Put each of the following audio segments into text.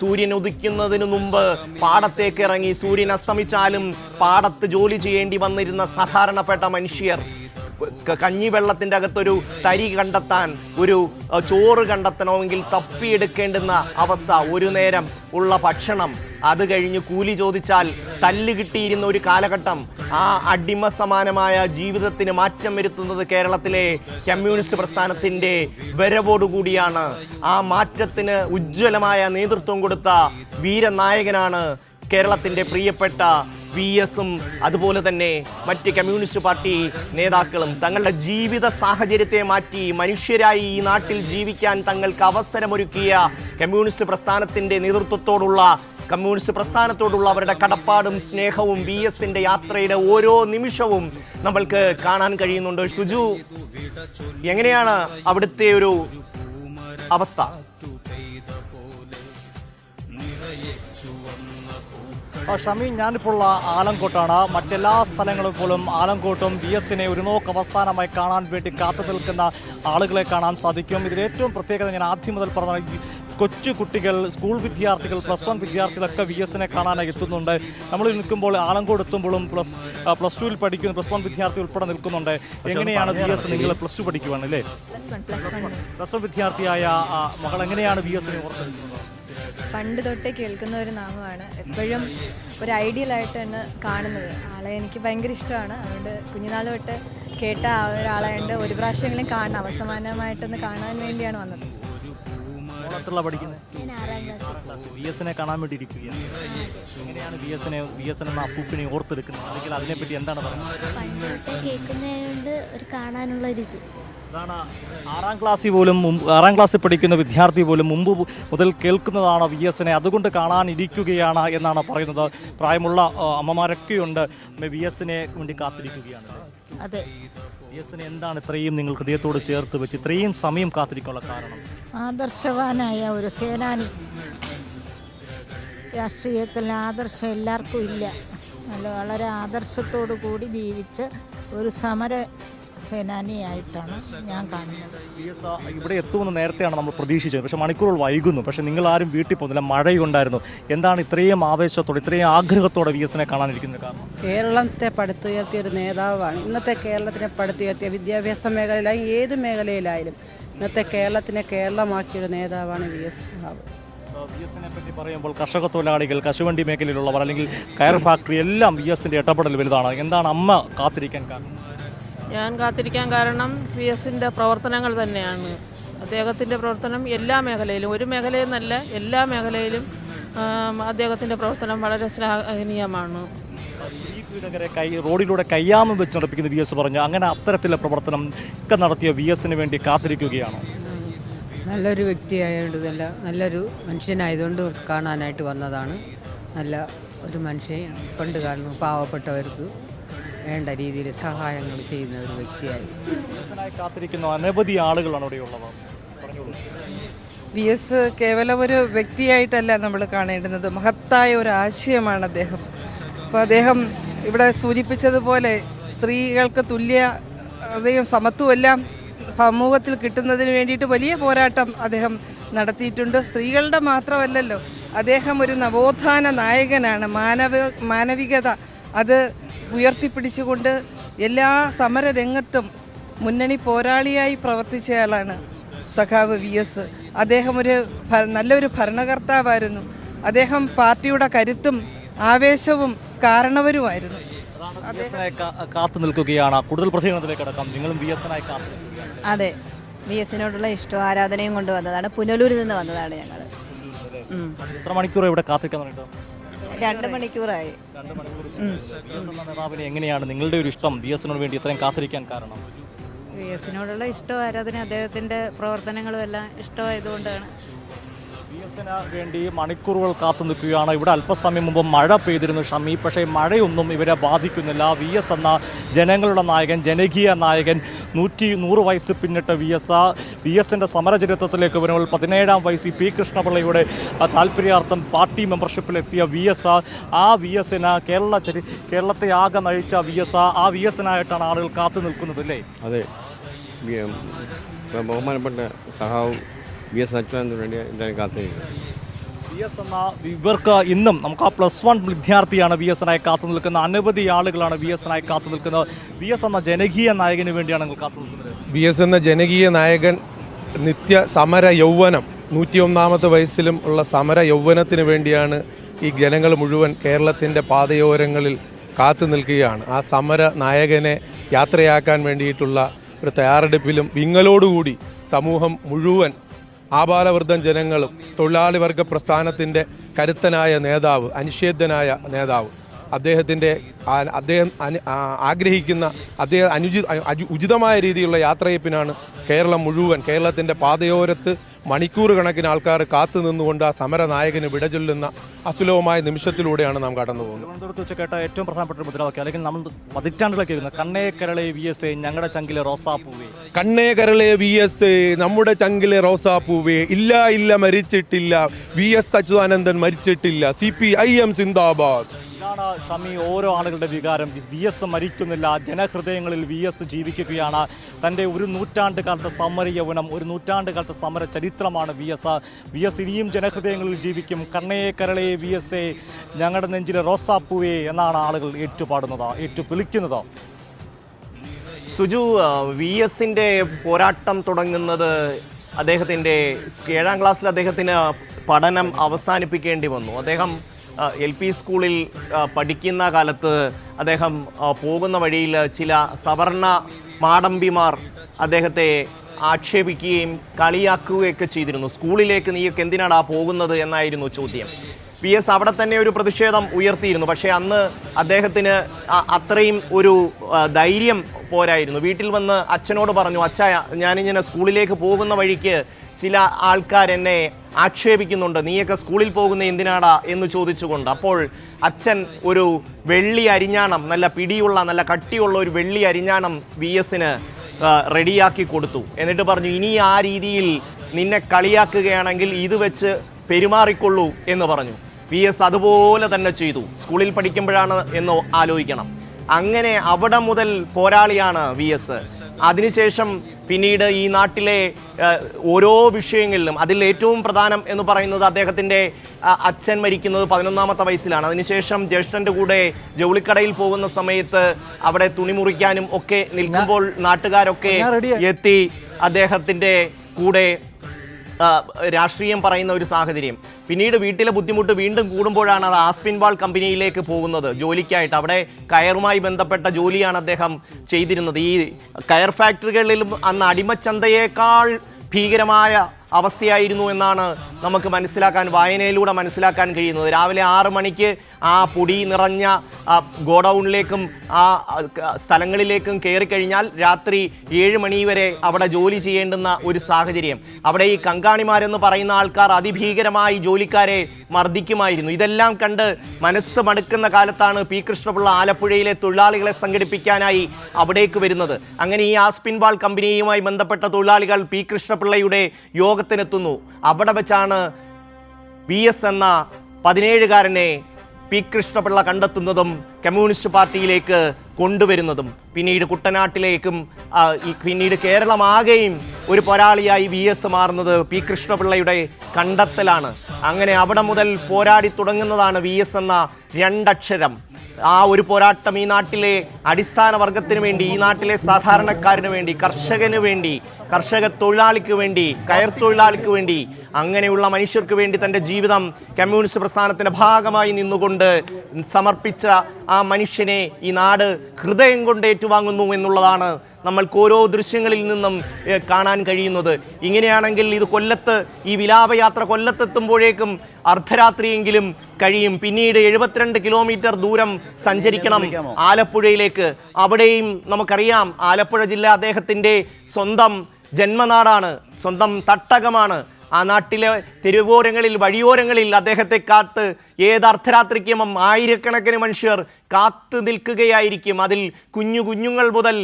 സൂര്യൻ ഉദിക്കുന്നതിന് മുമ്പ് പാടത്തേക്ക് ഇറങ്ങി സൂര്യൻ അസ്തമിച്ചാലും പാടത്ത് ജോലി ചെയ്യേണ്ടി വന്നിരുന്ന സാധാരണപ്പെട്ട മനുഷ്യർ കഞ്ഞിവെള്ളത്തിന്റെ അകത്തൊരു തരി കണ്ടെത്താൻ ഒരു ചോറ് കണ്ടെത്തണമെങ്കിൽ തപ്പിയെടുക്കേണ്ടുന്ന അവസ്ഥ ഒരു നേരം ഉള്ള ഭക്ഷണം. അത് കഴിഞ്ഞ് കൂലി ചോദിച്ചാൽ തല്ല് കിട്ടിയിരുന്ന ഒരു കാലഘട്ടം. ആ അടിമ സമാനമായ ജീവിതത്തിന് മാറ്റം വരുത്തുന്നത് കേരളത്തിലെ കമ്മ്യൂണിസ്റ്റ് പ്രസ്ഥാനത്തിന്റെ വരവോടുകൂടിയാണ്. ആ മാറ്റത്തിന് ഉജ്ജ്വലമായ നേതൃത്വം കൊടുത്ത വീരനായകനാണ് കേരളത്തിന്റെ പ്രിയപ്പെട്ട വി എസും അതുപോലെ തന്നെ മറ്റ് കമ്മ്യൂണിസ്റ്റ് പാർട്ടി നേതാക്കളും തങ്ങളുടെ ജീവിത സാഹചര്യത്തെ മാറ്റി മനുഷ്യരായി ഈ നാട്ടിൽ ജീവിക്കാൻ തങ്ങൾക്ക് അവസരമൊരുക്കിയ കമ്മ്യൂണിസ്റ്റ് പ്രസ്ഥാനത്തിന്റെ നേതൃത്വത്തോടുള്ള കമ്മ്യൂണിസ്റ്റ് പ്രസ്ഥാനത്തോടുള്ള അവരുടെ കടപ്പാടും സ്നേഹവും വി എസിന്റെ യാത്രയുടെ ഓരോ നിമിഷവും നമ്മൾക്ക് കാണാൻ കഴിയുന്നുണ്ട്. സുജു എങ്ങനെയാണ് അവിടുത്തെ ഒരു അവസ്ഥ? ഷമി ഞാനിപ്പോൾ ഉള്ള ആലങ്കോട്ടാണ്. മറ്റെല്ലാ സ്ഥലങ്ങളും പോലും ആലങ്കോട്ടും ബി എസിനെ ഒരു നോക്ക് അവസാനമായി കാണാൻ വേണ്ടി കാത്തു നിൽക്കുന്ന ആളുകളെ കാണാൻ സാധിക്കും. ഇതിൽ ഏറ്റവും പ്രത്യേകത ഞാൻ ആദ്യം മുതൽ പറഞ്ഞ കൊച്ചു കുട്ടികൾ സ്കൂൾ വിദ്യാർത്ഥികൾ പ്ലസ് വൺ വിദ്യാർത്ഥികളൊക്കെ വി എസിനെ കാണാനായി എത്തുന്നുണ്ട്. നമ്മൾ നിൽക്കുമ്പോൾ ആലങ്കോട് എത്തുമ്പോഴും പ്ലസ് പ്ലസ് ടുവിൽ പഠിക്കുന്ന പ്ലസ് വൺ വിദ്യാർത്ഥി ഉൾപ്പെടെ നിൽക്കുന്നുണ്ട്. എങ്ങനെയാണ് വി എസ് നിങ്ങൾ പ്ലസ് ടു പഠിക്കുവാണ് അല്ലേ? Plus one plus one plus വിദ്യാർത്ഥിയായ മകൾ എങ്ങനെയാണ് വി എസിനെ ഓർത്തിരിക്കുന്നത്? പണ്ട് തൊട്ടേ കേൾക്കുന്ന ഒരു നാമമാണ്. എപ്പോഴും ഒരു ഐഡിയൽ ആയിട്ട് തന്നെ കാണുന്നത്. ആളെ എനിക്ക് ഭയങ്കര ഇഷ്ടമാണ്. അതുകൊണ്ട് കുഞ്ഞുനാൾ തൊട്ട് കേട്ട ആ ഒരാളായതുകൊണ്ട് ഒരു പ്രാവശ്യമെങ്കിലും കാണണം. അവസമാനമായിട്ടൊന്ന് കാണാൻ വേണ്ടിയാണ് വന്നത്. ഓണത്തിലുള്ള പഠിക്കുന്നത്. വി എസിനെ കാണാൻ വേണ്ടി ഇരിക്കുകയാണ്. എങ്ങനെയാണ് വി എസിനെ വി എസ് എന്ന അപ്പൂപ്പിനെ ഓർത്തെടുക്കുന്നത്? അല്ലെങ്കിൽ അതിനെപ്പറ്റി എന്താണ് പറയുന്നത്? കേൾക്കുന്നതുകൊണ്ട് ഒരു കാണാനുള്ള ഒരു ഇത് അതാണ് ആറാം ക്ലാസ്സിൽ പോലും ആറാം ക്ലാസ്സിൽ പഠിക്കുന്ന വിദ്യാർത്ഥി പോലും മുമ്പ് മുതൽ കേൾക്കുന്നതാണ് വി എസിനെ അതുകൊണ്ട് കാണാനിരിക്കുകയാണ് എന്നാണ് പറയുന്നത്. പ്രായമുള്ള അമ്മമാരൊക്കെയുണ്ട്. വി എസിനെ വേണ്ടി കാത്തിരിക്കുകയാണ്. അതെ. വി എസിനെ എന്താണ് ഇത്രയും നിങ്ങൾ ഹൃദയത്തോട് ചേർത്ത് വെച്ച് ഇത്രയും സമയം കാത്തിരിക്കാനുള്ള കാരണം? ആദർശവാനായ ഒരു സേനാനി. രാഷ്ട്രീയത്തിൽ ആദർശം എല്ലാവർക്കും ഇല്ല. നല്ല വളരെ ആദർശത്തോടു കൂടി ജീവിച്ച് ഒരു സമര സേനാനിയായിട്ടാണ് ഞാൻ കാണുന്നത്. ഇവിടെ എത്തുമെന്ന് നേരത്തെയാണ് നമ്മൾ പ്രതീക്ഷിച്ചത്. പക്ഷേ മണിക്കൂറുകൾ വൈകുന്നു. പക്ഷേ നിങ്ങൾ ആരും വീട്ടിൽ പോകുന്നില്ല. മഴയുണ്ടായിരുന്നു. എന്താണ് ഇത്രയും ആവേശത്തോടെ ഇത്രയും ആഗ്രഹത്തോടെ വി എസിനെ കാണാനിരിക്കുന്ന കാരണം? കേരളത്തെ പടുത്തുയർത്തിയ ഒരു നേതാവാണ്. ഇന്നത്തെ കേരളത്തിനെ പടുത്തുയർത്തിയ വിദ്യാഭ്യാസ മേഖലയിലായും ഏത് മേഖലയിലായാലും ഇന്നത്തെ കേരളത്തിനെ കേരളമാക്കിയ ഒരു നേതാവാണ് വി എസ് റാവു വി എസിനെ പറ്റി പറയുമ്പോൾ കർഷക തൊഴിലാളികൾ കശുവണ്ടി മേഖലയിലുള്ളവർ അല്ലെങ്കിൽ കയർ ഫാക്ടറി എല്ലാം വി എസിന്റെ ഇടപെടൽ വലുതാണ്. എന്താണ് അമ്മ കാത്തിരിക്കാൻ കാരണം? ഞാൻ കാത്തിരിക്കാൻ കാരണം പി എസിന്റെ പ്രവർത്തനങ്ങൾ തന്നെയാണ്. അദ്ദേഹത്തിന്റെ പ്രവർത്തനം എല്ലാ മേഖലയിലും ഒരു മേഖലയെന്നല്ല എല്ലാ മേഖലയിലും അദ്ദേഹത്തിന്റെ പ്രവർത്തനം വളരെ ശ്ലാഘനീയമാണ് കൈ റോഡിലൂടെ കയ്യാമം വെച്ച് നടപ്പിക്കുന്ന വി എസ് പറഞ്ഞു. അങ്ങനെ അത്തരത്തിലെ പ്രവർത്തനം ഒക്കെ നടത്തിയ വി എസിന് വേണ്ടി കാത്തിരിക്കുകയാണോ? നല്ലൊരു വ്യക്തിയായതുകൊണ്ട് നല്ല നല്ലൊരു മനുഷ്യനായതുകൊണ്ട് കാണാനായിട്ട് വന്നതാണ്. നല്ല ഒരു മനുഷ്യൻ പണ്ട് കാലം പാവപ്പെട്ടവർക്ക് വേണ്ട രീതിയിൽ സഹായങ്ങൾ ചെയ്യുന്ന ഒരു വ്യക്തിയായി. കാത്തിരിക്കുന്ന അനവധി ആളുകളാണ് ഇവിടെയുള്ളത്. വി എസ് കേവലം ഒരു വ്യക്തിയായിട്ടല്ല നമ്മൾ കാണേണ്ടുന്നത്. മഹത്തായ ഒരു ആശയമാണ് അദ്ദേഹം. അപ്പോൾ അദ്ദേഹം ഇവിടെ സൂചിപ്പിച്ചതുപോലെ സ്ത്രീകൾക്ക് തുല്യ അദ്ദേഹം സമത്വമെല്ലാം സമൂഹത്തിൽ കിട്ടുന്നതിന് വേണ്ടിയിട്ട് വലിയ പോരാട്ടം അദ്ദേഹം നടത്തിയിട്ടുണ്ട്. സ്ത്രീകളുടെ മാത്രമല്ലല്ലോ അദ്ദേഹം ഒരു നവോത്ഥാന നായകനാണ്. മാനവ മാനവികത അത് ഉയർത്തിപ്പിടിച്ചുകൊണ്ട് എല്ലാ സമര രംഗത്തും മുന്നണി പോരാളിയായി പ്രവർത്തിച്ചയാളാണ് സഖാവ് വി എസ്. അദ്ദേഹം ഒരു ഭ- നല്ലൊരു ഭരണകർത്താവായിരുന്നു. അദ്ദേഹം പാർട്ടിയുടെ കരുത്തും ആവേശവും കാരണവരുമായിരുന്നു. കാത്തു നിൽക്കുകയാണ്. കൂടുതൽ പ്രതികരണത്തിലേക്ക് കടക്കാം. നിങ്ങളും വി എസിനായി കാത്തു അതെ. വി എസിനോടുള്ള ഇഷ്ടവും ആരാധനയും കൊണ്ട് വന്നതാണ് പുനലൂരിൽ നിന്ന് വന്നതാണ് ഞങ്ങൾ എത്ര മണിക്കൂർ ഇവിടെ കാത്തിരിക്കാൻ രണ്ട് മണിക്കൂറായി. നേതാവിനെ എങ്ങനെയാണ് നിങ്ങളുടെ ഒരു ഇഷ്ടം? ബി എസിനോട് വേണ്ടി ഇത്രയും കാത്തിരിക്കാൻ കാരണം. വി എസിനോടുള്ള ഇഷ്ടം ആരാധന അദ്ദേഹത്തിന്റെ പ്രവർത്തനങ്ങളും എല്ലാം ഇഷ്ടമായതുകൊണ്ടാണ്. എസിന് വേണ്ടി മണിക്കൂറുകൾ കാത്തു നിൽക്കുകയാണ്. ഇവിടെ അല്പസമയം മുമ്പ് മഴ പെയ്തിരുന്നു ഷമി. പക്ഷേ മഴയൊന്നും ഇവരെ ബാധിക്കുന്നില്ല. വി എസ് എന്ന ജനങ്ങളുടെ നായകൻ ജനകീയ നായകൻ നൂറ്റി നൂറ് വയസ്സ് പിന്നിട്ട് വി എസ് വി എസിന്റെ സമരചരിത്രത്തിലേക്ക് വരുമ്പോൾ പതിനേഴാം വയസ്സിൽ പി കൃഷ്ണപിള്ളയുടെ താല്പര്യാർത്ഥം പാർട്ടി മെമ്പർഷിപ്പിലെത്തിയ വി എസ് ആ വി എസിന് കേരള ചരി കേരളത്തെ ആകെ നയിച്ച വി എസ് ആ വി എസിനായിട്ടാണ് ആളുകൾ കാത്തു നിൽക്കുന്നത് അല്ലേ? അതെ. ബഹുമാനപ്പെട്ട സഹാവും ബി എസ് അച്യുതാനന്ദന് വേണ്ടി ഞാൻ കാത്തിരിക്കുന്നത് വി വി എസ് എന്ന ഇവർക്ക് ഇന്നും നമുക്ക് ആ പ്ലസ് വൺ വിദ്യാർത്ഥിയാണ് വി എസ് നായി കാത്തു നിൽക്കുന്ന അനവധി ആളുകളാണ് വി എസ് നായി കാത്തു നിൽക്കുന്നത്. വി എസ് എന്ന ജനകീയ നായകന് വേണ്ടിയാണ് നിങ്ങൾ കാത്തു നിൽക്കുന്നത്. വി എസ് എന്ന ജനകീയ നായകൻ നിത്യ സമര യൗവനം നൂറ്റിയൊന്നാമത്തെ വയസ്സിലും ഉള്ള സമര യൗവനത്തിന് വേണ്ടിയാണ് ഈ ജനങ്ങൾ മുഴുവൻ കേരളത്തിന്റെ പാതയോരങ്ങളിൽ കാത്തു നിൽക്കുകയാണ്. ആ സമര നായകനെ യാത്രയാക്കാൻ വേണ്ടിയിട്ടുള്ള ഒരു തയ്യാറെടുപ്പിലും വിങ്ങലോടുകൂടി സമൂഹം മുഴുവൻ ആബാലവൃദ്ധം ജനങ്ങളും തൊഴിലാളി വർഗ പ്രസ്ഥാനത്തിന്റെ കരുത്തനായ നേതാവ് അനിഷേധ്യനായ നേതാവ്. അദ്ദേഹത്തിന്റെ അദ്ദേഹം അനു- ആഗ്രഹിക്കുന്ന അദ്ദേഹം അനുചി ഉചിതമായ രീതിയിലുള്ള യാത്രയപ്പിനാണ് കേരളം മുഴുവൻ കേരളത്തിന്റെ പാതയോരത്ത് മണിക്കൂർ കണക്കിന് ആൾക്കാർ കാത്തു നിന്നുകൊണ്ട് ആ സമരനായകന് വിടചൊല്ലുന്ന അസുലഭമായ നിമിഷത്തിലൂടെയാണ് നാം കടന്നു പോകുന്നത്. തിരുവനന്തപുരത്ത് വെച്ച് കേട്ട ഏറ്റവും പ്രധാനപ്പെട്ട ഒരു മുദ്രാവാക്യം അല്ലെങ്കിൽ നമ്മൾ പതിറ്റാണ്ടുകളൊക്കെ ഇരുന്നത് കണ്ണേ കരളെ വി എസ് എ ഞങ്ങളുടെ ചങ്കിലെ റോസാപ്പൂവേ കണ്ണേ കരളെ വി എസ് എ നമ്മുടെ ചങ്കിലെ റോസാപ്പൂവേ ഇല്ല ഇല്ല മരിച്ചിട്ടില്ല. വി എസ് അച്യുതാനന്ദൻ മരിച്ചിട്ടില്ല. സി പി ഐ എം സിന്ദാബാദ്. ഇതാണ് ഷമി. ഓരോ ആളുകളുടെ വികാരം. വി എസ് മരിക്കുന്നില്ല. ജനഹൃദയങ്ങളിൽ വി എസ് ജീവിക്കുകയാണ്. തന്റെ ഒരു നൂറ്റാണ്ട് കാലത്തെ സമര യൗവനം ഒരു നൂറ്റാണ്ട് കാലത്തെ സമര ചരിത്രമാണ് വി എസ്. വി എസ് ഇനിയും ജനഹൃദയങ്ങളിൽ ജീവിക്കും. കണ്ണയെ കരളയെ വി എസ് എ ഞങ്ങളുടെ നെഞ്ചിലെ റോസാപ്പൂവേ എന്നാണ് ആളുകൾ ഏറ്റുപാടുന്നത് ഏറ്റുപിളിക്കുന്നത്. സുജു വി എസിന്റെ പോരാട്ടം തുടങ്ങുന്നത് അദ്ദേഹത്തിന്റെ ഏഴാം ക്ലാസ്സിൽ അദ്ദേഹത്തിന് പഠനം അവസാനിപ്പിക്കേണ്ടി വന്നു. അദ്ദേഹം എൽ പി സ്കൂളിൽ പഠിക്കുന്ന കാലത്ത് അദ്ദേഹം പോകുന്ന വഴിയിൽ ചില സവർണ മാടമ്പിമാർ അദ്ദേഹത്തെ ആക്ഷേപിക്കുകയും കളിയാക്കുകയൊക്കെ ചെയ്തിരുന്നു. സ്കൂളിലേക്ക് നീയൊക്കെ എന്തിനാടാ പോകുന്നത് എന്നായിരുന്നു ചോദ്യം. പി എസ് അവിടെ തന്നെ ഒരു പ്രതിഷേധം ഉയർത്തിയിരുന്നു. പക്ഷേ അന്ന് അദ്ദേഹത്തിന് അത്രയും ഒരു ധൈര്യം പോരായിരുന്നു. വീട്ടിൽ വന്ന് അച്ഛനോട് പറഞ്ഞു അച്ഛ ഞാനിങ്ങനെ സ്കൂളിലേക്ക് പോകുന്ന വഴിക്ക് ചില ആൾക്കാർ എന്നെ ആക്ഷേപിക്കുന്നുണ്ട് നീയൊക്കെ സ്കൂളിൽ പോകുന്ന എന്തിനാടാ? എന്ന് ചോദിച്ചുകൊണ്ട്. അപ്പോൾ അച്ഛൻ ഒരു വെള്ളി അരിഞ്ഞാണം നല്ല പിടിയുള്ള നല്ല കട്ടിയുള്ള ഒരു വെള്ളി അരിഞ്ഞാണം വി എസിന് റെഡിയാക്കി കൊടുത്തു. എന്നിട്ട് പറഞ്ഞു ഇനി ആ രീതിയിൽ നിന്നെ കളിയാക്കുകയാണെങ്കിൽ ഇത് വെച്ച് പെരുമാറിക്കൊള്ളൂ എന്ന് പറഞ്ഞു. വി എസ് അതുപോലെ തന്നെ ചെയ്തു. സ്കൂളിൽ പഠിക്കുമ്പോഴാണ് എന്നോ ആലോചിക്കണം. അങ്ങനെ അവിടെ മുതൽ പോരാളിയാണ് വി എസ്. അതിനുശേഷം പിന്നീട് ഈ നാട്ടിലെ ഓരോ വിഷയങ്ങളിലും അതിൽ ഏറ്റവും പ്രധാനം എന്ന് പറയുന്നത് അദ്ദേഹത്തിന്റെ അച്ഛൻ മരിക്കുന്നത് പതിനൊന്നാമത്തെ വയസ്സിലാണ്. അതിനുശേഷം ജ്യേഷ്ഠന്റെ കൂടെ ജൗളിക്കടയിൽ പോകുന്ന സമയത്ത് അവിടെ തുണി മുറിക്കാനും ഒക്കെ നിൽക്കുമ്പോൾ നാട്ടുകാരൊക്കെ എത്തി അദ്ദേഹത്തിന്റെ കൂടെ രാഷ്ട്രീയം പറയുന്ന ഒരു സാഹചര്യം. പിന്നീട് വീട്ടിലെ ബുദ്ധിമുട്ട് വീണ്ടും കൂടുമ്പോഴാണ് അത് ആസ്പിൻവാൾ കമ്പനിയിലേക്ക് പോകുന്നത് ജോലിക്കായിട്ട്. അവിടെ കയറുമായി ബന്ധപ്പെട്ട ജോലിയാണ് അദ്ദേഹം ചെയ്തിരുന്നത്. ഈ കയർ ഫാക്ടറികളിലും അന്ന് അടിമച്ചന്തയേക്കാൾ ഭീകരമായ അവസ്ഥയായിരുന്നു എന്നാണ് നമുക്ക് മനസ്സിലാക്കാൻ വായനയിലൂടെ മനസ്സിലാക്കാൻ കഴിയുന്നത്. രാവിലെ ആറ് മണിക്ക് ആ പൊടി നിറഞ്ഞ ഗോഡൗണിലേക്കും ആ സ്ഥലങ്ങളിലേക്കും കയറി കഴിഞ്ഞാൽ രാത്രി ഏഴ് മണി വരെ അവിടെ ജോലി ചെയ്യേണ്ടുന്ന ഒരു സാഹചര്യം. അവിടെ ഈ കങ്കാണിമാരെന്ന് പറയുന്ന ആൾക്കാർ അതിഭീകരമായി ജോലിക്കാരെ മർദ്ദിക്കുമായിരുന്നു. ഇതെല്ലാം കണ്ട് മനസ്സ് മടുക്കുന്ന കാലത്താണ് പി. കൃഷ്ണപിള്ള ആലപ്പുഴയിലെ തൊഴിലാളികളെ സംഘടിപ്പിക്കാനായി അവിടേക്ക് വരുന്നത്. അങ്ങനെ ഈ ആസ്പിൻവാൾ കമ്പനിയുമായി ബന്ധപ്പെട്ട തൊഴിലാളികൾ പി. കൃഷ്ണപിള്ളയുടെ യോഗത്തിനെത്തുന്നു അവിടെ വെച്ചാണ് വി എസ് എന്ന പതിനേഴുകാരനെ പി കൃഷ്ണപിള്ള കണ്ടെത്തുന്നതും കമ്മ്യൂണിസ്റ്റ് പാർട്ടിയിലേക്ക് കൊണ്ടുവരുന്നതും. പിന്നീട് കുട്ടനാട്ടിലേക്കും പിന്നീട് കേരളമാകെയും ഒരു പോരാളിയായി വി എസ് മാറുന്നത് പി കൃഷ്ണപിള്ളയുടെ കണ്ടെത്തലാണ്. അങ്ങനെ അവിടെ മുതൽ പോരാടി തുടങ്ങുന്നതാണ് വി എസ് എന്ന രണ്ടക്ഷരം. ആ ഒരു പോരാട്ടം ഈ നാട്ടിലെ അടിസ്ഥാന വർഗത്തിന് വേണ്ടി ഈ നാട്ടിലെ സാധാരണക്കാരന് വേണ്ടി കർഷകന് വേണ്ടി കർഷക തൊഴിലാളിക്ക് വേണ്ടി കയർ തൊഴിലാളിക്ക് വേണ്ടി അങ്ങനെയുള്ള മനുഷ്യർക്ക് വേണ്ടി തന്റെ ജീവിതം കമ്മ്യൂണിസ്റ്റ് പ്രസ്ഥാനത്തിന്റെ ഭാഗമായി നിന്നുകൊണ്ട് സമർപ്പിച്ച ആ മനുഷ്യനെ ഈ നാട് ഹൃദയം കൊണ്ട് ഏറ്റുവാങ്ങുന്നു എന്നുള്ളതാണ് നമ്മൾക്ക് ഓരോ ദൃശ്യങ്ങളിൽ നിന്നും കാണാൻ കഴിയുന്നത്. ഇങ്ങനെയാണെങ്കിൽ ഇത് കൊല്ലത്ത് ഈ വിലാപയാത്ര കൊല്ലത്തെത്തുമ്പോഴേക്കും അർദ്ധരാത്രിയെങ്കിലും കഴിയും. പിന്നീട് എഴുപത്തിരണ്ട് കിലോമീറ്റർ ദൂരം സഞ്ചരിക്കണം ആലപ്പുഴയിലേക്ക്. അവിടെയും നമുക്കറിയാം ആലപ്പുഴ ജില്ല അദ്ദേഹത്തിന്റെ സ്വന്തം ജന്മനാടാണ് സ്വന്തം തട്ടകമാണ്. ആ നാട്ടിലെ തെരുവോരങ്ങളിൽ വഴിയോരങ്ങളിൽ അദ്ദേഹത്തെ കാത്ത് ഏത് അർദ്ധരാത്രിക്കും ആയിരക്കണക്കിന് മനുഷ്യർ കാത്തു നിൽക്കുകയായിരിക്കും. അതിൽ കുഞ്ഞു കുഞ്ഞുങ്ങൾ മുതൽ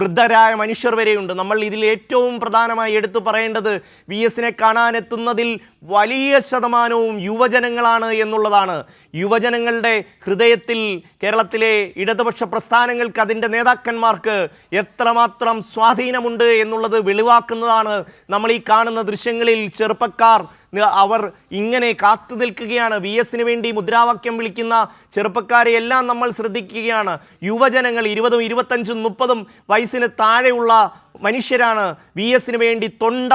വൃദ്ധരായ മനുഷ്യർ വരെയുണ്ട്. നമ്മൾ ഇതിൽ ഏറ്റവും പ്രധാനമായി എടുത്തു പറയേണ്ടത് വി എസിനെ കാണാനെത്തുന്നതിൽ വലിയ ശതമാനവും യുവജനങ്ങളാണ് എന്നുള്ളതാണ്. യുവജനങ്ങളുടെ ഹൃദയത്തിൽ കേരളത്തിലെ ഇടതുപക്ഷ പ്രസ്ഥാനങ്ങൾക്ക് അതിന്റെ നേതാക്കന്മാർക്ക് എത്രമാത്രം സ്വാധീനമുണ്ട് എന്നുള്ളത് വെളിവാക്കുന്നതാണ് നമ്മൾ ഈ കാണുന്ന ദൃശ്യങ്ങളിൽ ചെറുപ്പക്കാർ അവർ ഇങ്ങനെ കാത്തു നിൽക്കുകയാണ്. വി എസിന് വേണ്ടി മുദ്രാവാക്യം വിളിക്കുന്ന ചെറുപ്പക്കാരെ എല്ലാം നമ്മൾ ശ്രദ്ധിക്കുകയാണ്. യുവജനങ്ങൾ ഇരുപതും ഇരുപത്തഞ്ചും മുപ്പതും വയസ്സിന് താഴെയുള്ള മനുഷ്യരാണ് വി എസിന് വേണ്ടി തൊണ്ട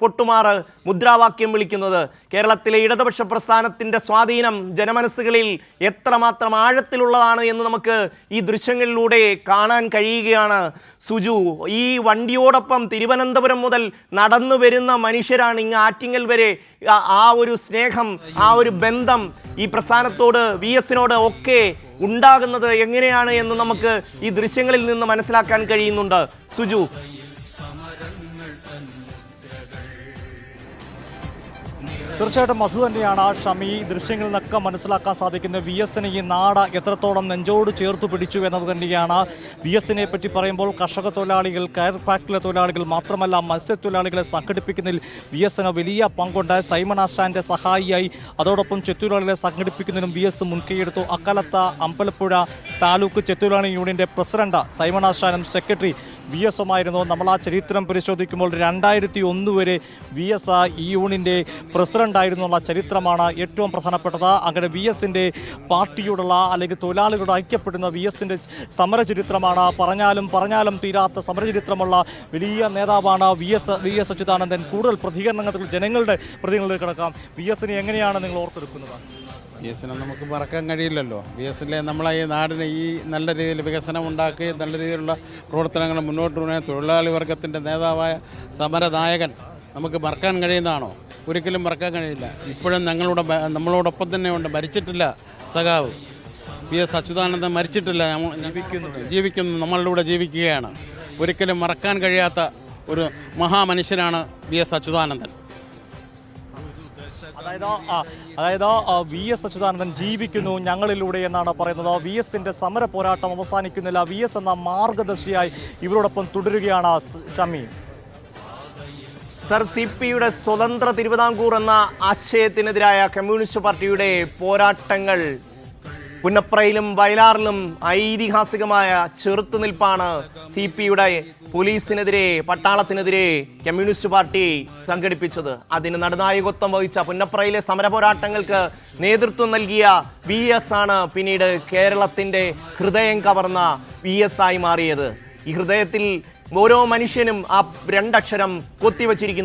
പൊട്ടുമാറ് മുദ്രാവാക്യം വിളിക്കുന്നത്. കേരളത്തിലെ ഇടതുപക്ഷ പ്രസ്ഥാനത്തിന്റെ സ്വാധീനം ജനമനസ്സുകളിൽ എത്രമാത്രം ആഴത്തിലുള്ളതാണ് എന്ന് നമുക്ക് ഈ ദൃശ്യങ്ങളിലൂടെ കാണാൻ കഴിയുകയാണ്. സുജു ഈ വണ്ടിയോടൊപ്പം തിരുവനന്തപുരം മുതൽ നടന്നു വരുന്ന മനുഷ്യരാണ് ഇങ്ങ് ആറ്റിങ്ങൽ വരെ ആ- ഒരു സ്നേഹം ആ ഒരു ബന്ധം ഈ പ്രസ്ഥാനത്തോട് വി എസിനോട് ഒക്കെ ഉണ്ടാകുന്നത് എങ്ങനെയാണ് എന്ന് നമുക്ക് ഈ ദൃശ്യങ്ങളിൽ നിന്ന് മനസ്സിലാക്കാൻ കഴിയുന്നുണ്ട്. സുജു തീർച്ചയായിട്ടും മധു തന്നെയാണ് ആ ഷമി ദൃശ്യങ്ങളിൽ നിന്നൊക്കെ മനസ്സിലാക്കാൻ സാധിക്കുന്നത്. വി എസിന് ഈ നാട് എത്രത്തോളം നെഞ്ചോട് ചേർത്ത് പിടിച്ചു എന്നത് തന്നെയാണ്. വി എസിനെ പറ്റി പറയുമ്പോൾ കർഷക തൊഴിലാളികൾ കയർ ഫാക്ടറിയിലെ തൊഴിലാളികൾ മാത്രമല്ല മത്സ്യത്തൊഴിലാളികളെ സംഘടിപ്പിക്കുന്നതിൽ വി എസിന് വലിയ പങ്കുണ്ട്. സൈമൺ ആശാന്റെ സഹായിയായി അതോടൊപ്പം ചെത്തൊഴിലാളികളെ സംഘടിപ്പിക്കുന്നതിനും വി എസ് മുൻകൈയെടുത്തു. അക്കാലത്ത് അമ്പലപ്പുഴ താലൂക്ക് ചെത്തൊഴിലാളി യൂണിയന്റെ പ്രസിഡന്റ് സൈമൺ ആശാനും സെക്രട്ടറി വി എസ് ഒമായിരുന്നു നമ്മൾ ആ ചരിത്രം പരിശോധിക്കുമ്പോൾ രണ്ടായിരത്തി ഒന്ന് വരെ വി എസ് ഈ യൂണിയന്റെ പ്രസിഡന്റായിരുന്നുള്ള ചരിത്രമാണ് ഏറ്റവും പ്രധാനപ്പെട്ടത്. അങ്ങനെ വി എസിന്റെ പാർട്ടിയോടുള്ള അല്ലെങ്കിൽ തൊഴിലാളികളോട് ഐക്യപ്പെടുന്ന വി എസിന്റെ സമരചരിത്രമാണ്. പറഞ്ഞാലും പറഞ്ഞാലും തീരാത്ത സമരചരിത്രമുള്ള വലിയ നേതാവാണ് V S V S Achuthanandan. കൂടുതൽ പ്രതികരണങ്ങൾ ജനങ്ങളുടെ പ്രതികരണങ്ങളിൽ കിടക്കാം. വി എസിനെ എങ്ങനെയാണ് നിങ്ങൾ ഓർത്തെടുക്കുന്നത്? വി എസിനെ നമുക്ക് മറക്കാൻ കഴിയില്ലല്ലോ. വി എസിലെ നമ്മളെ ഈ നാടിന് ഈ നല്ല രീതിയിൽ വികസനം ഉണ്ടാക്കി നല്ല രീതിയിലുള്ള പ്രവർത്തനങ്ങൾ മുന്നോട്ട് പോകുന്ന തൊഴിലാളി വർഗത്തിന്റെ നേതാവായ സമരനായകൻ നമുക്ക് മറക്കാൻ കഴിയുന്നതാണോ? ഒരിക്കലും മറക്കാൻ കഴിയില്ല. ഇപ്പോഴും ഞങ്ങളുടെ നമ്മളോടൊപ്പം തന്നെ ഉണ്ട്. മരിച്ചിട്ടില്ല സഖാവ്. പി എസ് അച്യുതാനന്ദൻ മരിച്ചിട്ടില്ല. ജീവിക്കുന്നു. നമ്മളിലൂടെ ജീവിക്കുകയാണ്. ഒരിക്കലും മറക്കാൻ കഴിയാത്ത ഒരു മഹാമനുഷ്യനാണ് വി എസ് അച്യുതാനന്ദൻ. അതായത് അതായത് വി എസ് അച്യുതാനന്ദൻ ജീവിക്കുന്നു ഞങ്ങളിലൂടെ എന്നാണ് പറയുന്നത്. വി എസിന്റെ സമര പോരാട്ടം അവസാനിക്കുന്നില്ല. വി എസ് എന്ന മാർഗദർശിയായി ഇവരോടൊപ്പം തുടരുകയാണ് ഷമി. സർ സി പിയുടെ സ്വതന്ത്ര തിരുവിതാംകൂർ എന്ന ആശയത്തിനെതിരായ കമ്മ്യൂണിസ്റ്റ് പാർട്ടിയുടെ പോരാട്ടങ്ങൾ പുന്നപ്രയിലും വയലാറിലും ഐതിഹാസികമായ ചെറുത്തുനിൽപ്പാണ് സി പിയുടെ പോലീസിനെതിരെ പട്ടാളത്തിനെതിരെ കമ്മ്യൂണിസ്റ്റ് പാർട്ടി സംഘടിപ്പിച്ചത്. അതിന് നടുനായകത്വം വഹിച്ച പുന്നപ്രയിലെ സമരപോരാട്ടങ്ങൾക്ക് നേതൃത്വം നൽകിയ വി എസ് ആണ് പിന്നീട് കേരളത്തിന്റെ ഹൃദയം കവർന്ന വി എസ് ആയി മാറിയത്. ഈ ഹൃദയത്തിൽ ഓരോ മനുഷ്യനും ആ രണ്ടക്ഷരം കൊത്തിവച്ചിരിക്കുന്നു.